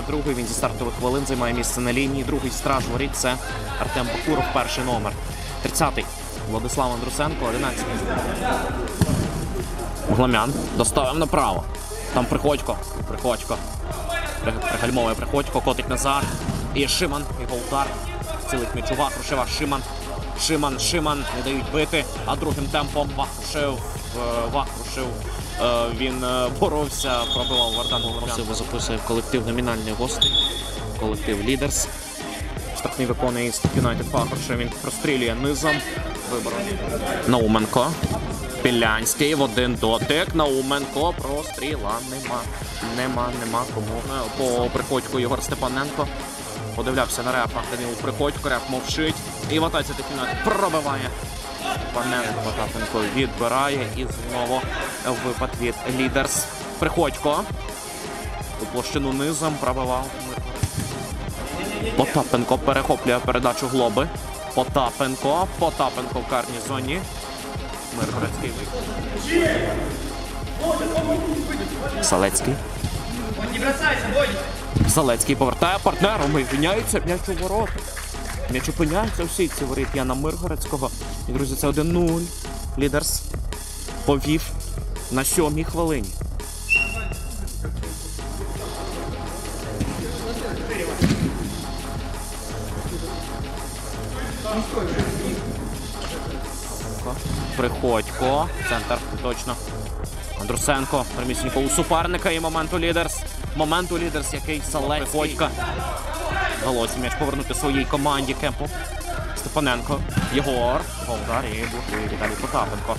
52-й. Він зі стартових хвилин займає місце на лінії. Другий страж воріт це Артем Бакуров, перший номер. 30-й Владислав Андрусенко, 11-й. Гламян доставив направо. Там Приходько. Приходько. При- Пригальмовує Приходько, котить назад. І Шиман, його удар. Цілить м'яч у Вахрушева. Шиман. Шиман, Шиман не дають бити, а другим темпом Вахрушев, е, Вахрушев. Е, Він е, боровся, пробивав Вардан Красиво записує в колектив номінальний гостей. Колектив Лідерс. Штрафний виконує Юнайтед Вахрушев. Він прострілює низом. Вибором. Науменко. Пілянський в один дотик. Науменко простріла нема. Нема, нема кому. Е, По приходьку Єгор Степаненко. Подивлявся на рефа. Данило Приходько, реф мовчить. І в атаці Тихінат пробиває. Паненко Потапенко відбирає і знову випад від лідерс. Приходько. У площину низом пробивав. Потапенко перехоплює передачу глоби. Потапенко. Потапенко в карній зоні. Миргородський. Салецький. Залецький повертає партнером і міняється м'яч у ворота. М'яч опиняється у сітці воріт Яна Миргородського. І, друзі, це 1-0. Лідерс повів на сьомій хвилині. Приходько. Центр точно. Андрусенко. Примісненько у суперника і моменту лідерс. Моменту лідерс, який Сале Приходько. Вдалося м'яч повернути своїй команді Кемпу. Степаненко. Єгор. Голдар і блокує Віталій Потапенко.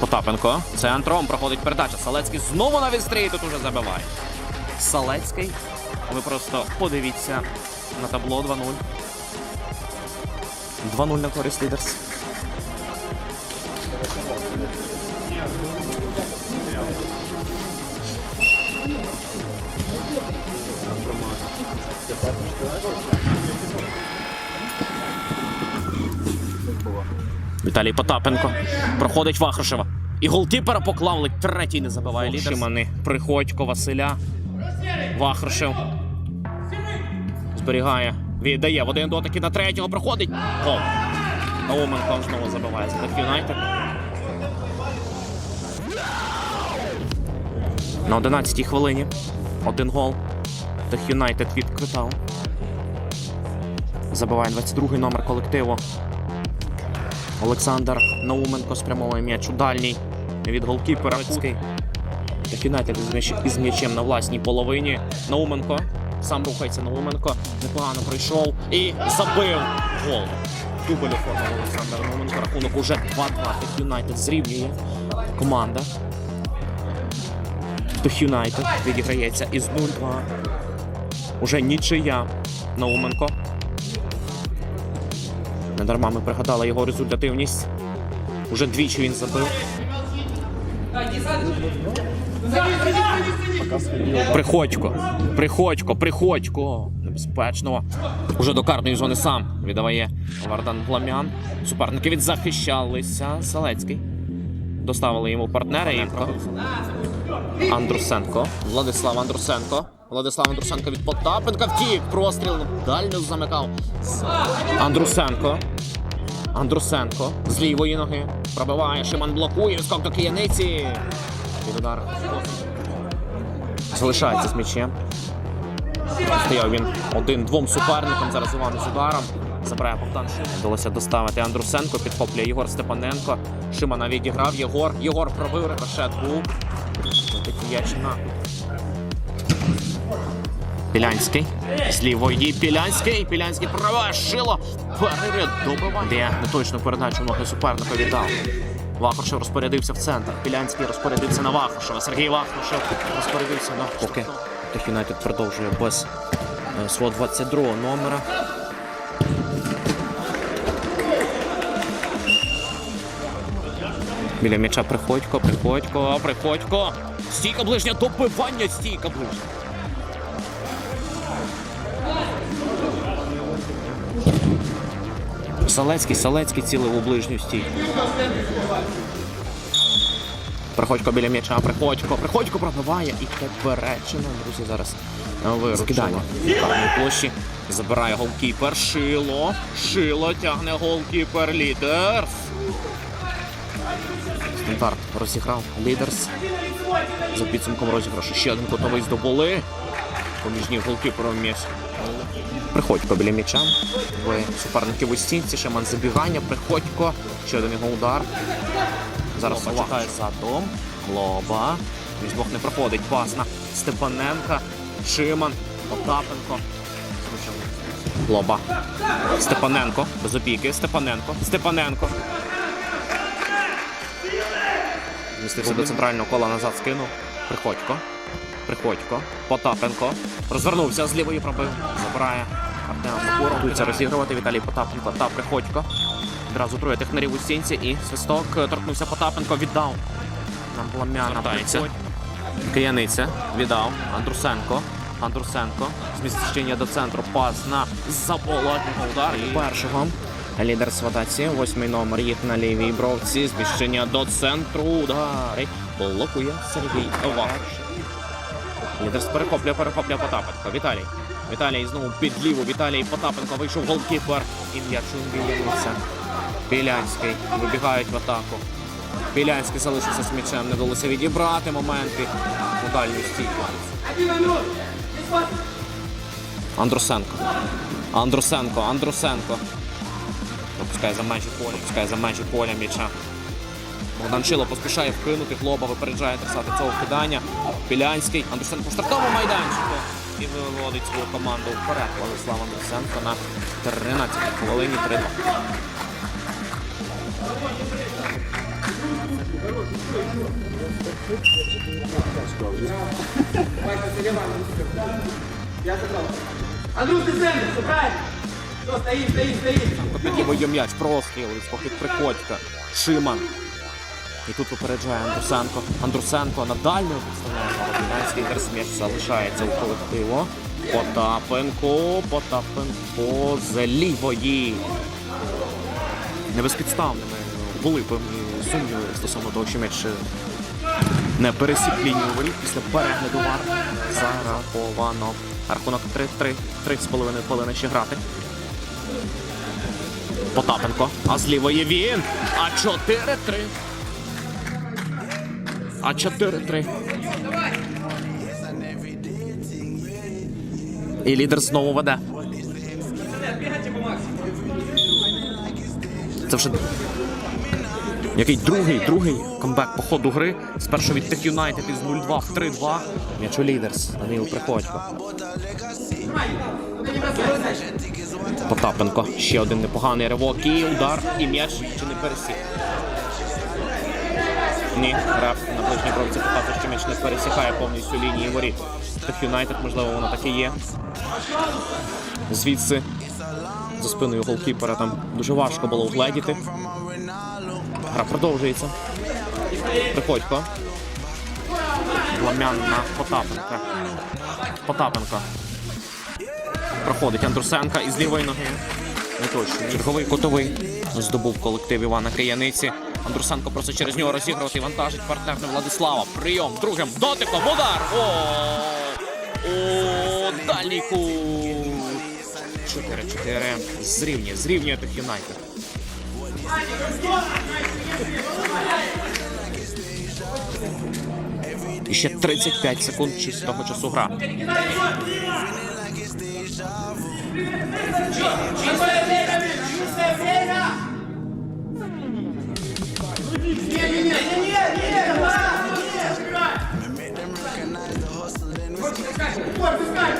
Потапенко. Центром проходить передача. Салецький знову на відстрій тут уже забиває. Салецький. Ви просто подивіться на табло 2-0. 2-0 на користь лідерс. Віталій Потапенко проходить Вахрушева. І голкіпера поклав, ледь третій не забиває лідер. Шимани. Приходько Василя. Вахрушев. Зберігає. Віддає в один дотик і на третього проходить. Гол. Науменко знову забиває за Юнайтед. На 11-й хвилині. Один гол. Деф Юнайтед відквитав. Забиває 22-й номер колективу. Олександр Науменко спрямовує м'яч у дальній від голкіпера. Деф Юнайтед із м'ячем на власній половині. Науменко. Сам рухається Науменко. Непогано пройшов і забив гол. Дубль оформив Олександр Науменко. Рахунок уже 2-2. Деф Юнайтед зрівнює команда. Деф Юнайтед відіграється із 0-2. Уже нічия. Науменко. Недарма ми пригадали його результативність. Уже двічі він забив. Приходько. Приходько, приходько. Небезпечного. Уже до карної зони сам віддаває Вардан Гламян. Суперники відзахищалися. Салецький. Доставили йому партнера і Андрусенко. Владислав Андрусенко. Владислав Андрусенко від Потапенка втік. Простріл дальньо замикав. Андрусенко. Андрусенко з лівої ноги пробиває. Шиман блокує. Скок до кияниці. Від удар. Залишається з м'ячем. Стояв він один-двом суперникам. Зараз Іван з ударом. Забирає Богдан Шиман. Вдалося доставити Андрусенко, підхоплює Єгор Степаненко. Шимана відіграв. Єгор. Єгор пробив рикошет був. Тетіячина. Пілянський. З лівої Пілянський. Пілянський права шило. Переряд добиває. Де неточну передачу ноги суперника віддав. Вахрушев розпорядився в центр. Пілянський розпорядився на Вахрушева. Сергій Вахрушев розпорядився на поки. Юнайтед продовжує без е, свого 22 номера. Біля м'яча Приходько, Приходько, Приходько. Стійка ближня, добивання, стійка ближня. Салецький, Салецький цілив у ближню стійку. Приходько біля м'яча, приходько, приходько пробиває і поперечина, друзі, зараз виручила. Карної площі. Забирає голкіпер. Шило. Шило тягне голкіпер лідерс. Стандарт розіграв лідерс. За підсумком розіграшу ще один котовий здобули. Поміж ніг голкіпером м'яч. Приходько біля м'яча. Двоє суперників у стінці. Шиман забігання. Приходько. Ще один його удар. Зараз чекає задом. Лоба. Між двох не проходить. Пас на Степаненка. Шиман. Потапенко. Лоба. Степаненко. Без опіки. Степаненко. Степаненко. Змістився до центрального кола назад скинув. Приходько. Приходько. Потапенко. Розвернувся з лівої пробив. Забирає Артем Макуров. Тується розігрувати Віталій Потапенко та Приходько. Одразу троє технарів у стінці і свисток е, торкнувся Потапенко, віддав. Нам пламяна приходь. Кияниця віддав. Андрусенко. Андрусенко. Зміщення до центру. Пас на заболотного удар. І першого. Лідер сватації, восьмий номер їх на лівій бровці. Зміщення до центру. Удари. Блокує Сергій Овач. Лідер перехоплює, перехоплює Потапенко. Віталій. Віталій знову під ліву. Віталій Потапенко вийшов голкіпер. І м'яч виявився. Білянський. Вибігають в атаку. Білянський залишився з м'ячем. Не вдалося відібрати моменти у дальню стійку. Андрусенко. Андрусенко, Андрусенко. Пропускає за межі поля, пропускає за межі поля м'яча. Богдан поспішає вкинути, Глоба випереджає трасати цього кидання. Білянський, в стартовому майданчику. І виводить свою команду вперед. Владислав Андрусенко на 13 хвилині 3 Андрюш, ты центр, правильно? Все, стоим, стоим, стоим. Підлівує м'яч, простріл із похід Приходька. Шиман. І тут випереджає Андрусенко. Андрусенко на дальню підставляє м'яч залишається у колективу. Потапенко, Потапенко з лівої. Не безпідставними були певні сумніви стосовно того, що м'яч не пересік лінію воріт після перегляду вар. Зараховано. Рахунок 3-3. 3,5 хвилини ще грати. Потапенко. А з лівої він. А 4-3. А 4-3. І лідер знову веде. Це вже. Який другий, другий камбек по ходу гри. Спершу від Тих Юнайтед із 0-2 в 3-2. М'яч лідерс. Данило Приходько. Потапенко. Ще один непоганий ривок. І удар. І м'яч чи не пересік. Ні, реф на ближній бровці показує, що м'яч не пересікає повністю лінії воріт. Тих Юнайтед, можливо, воно таке є. Звідси за спиною голкіпера там дуже важко було вгледіти. Гра продовжується. Приходько. Ламян на Потапенка. Потапенко. Проходить Андрусенка із лівої ноги. Не точно. Черговий котовий здобув колектив Івана Кияниці. Андрусенко просто через нього розігрувати і вантажить партнерне Владислава. Прийом другим дотиком. Удар! О! О! Дальній кут! 4-4. Зрівнює, зрівнює тих Юнайтед. І ще 35 секунд чистого часу гра déjà vu. Выпускай! Упор, выпускай!